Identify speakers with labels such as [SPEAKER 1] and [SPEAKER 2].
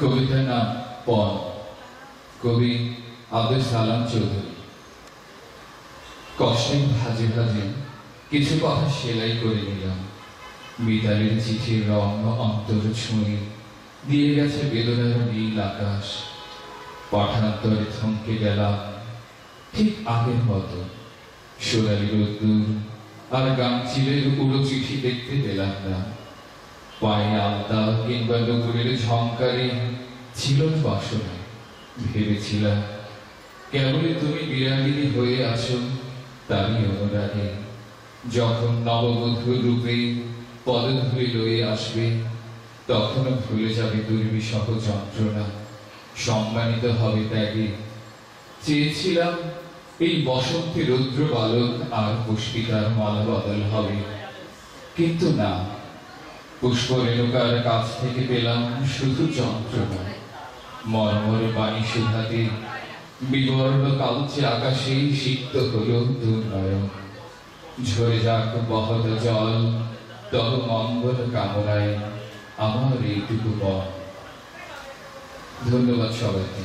[SPEAKER 1] কবিতার নাম পণ কবি আব্দুল সালাম চৌধুরী। কষ্টের ভাজে ভাজে কিছু কথা সেলাই করে নিলাম। মিতালির চিঠির রং অন্তর ছুঁয়ে দিয়ে গেছে বেদনার নীল আকাশ। পাঠান্তরে থমকে গেলাম ঠিক আগের মতো। সোনালি রোদ্দুর আর গামচিলের উড়ো চিঠি দেখতে পেলাম না। পায়ে আলতা কিংবা নুপুরের ঝংকারে ছিল বাসনা। ভেবেছিলাম কেবলই তুমি বিরাগিনী হয়ে আছো, তারই অনুরাগে। যখন নববধূ রূপে পদধূলি লয়ে আসবে, তখনও ভুলে যাবে দুর্বিষহ যন্ত্রণা। সম্মানিত হবে ত্যাগে। চেয়েছিলাম এই বসন্তে রৌদ্র বালক আর পুষ্পিকার মালা বদল হবে। কিন্তু না পুষ্প রেণুকার কাছ থেকে পেলাম শুধু যন্ত্রণা। মর্মরে বাণী সুধাতে বিবর্ণ কালচে আকাশেই সিক্ত হলো দুর্নয়ন। ঝরে যাক বহত জল, তব মঙ্গল কামনায় আমার এইটুকু পথ ধন্যবাদ সবাইকে।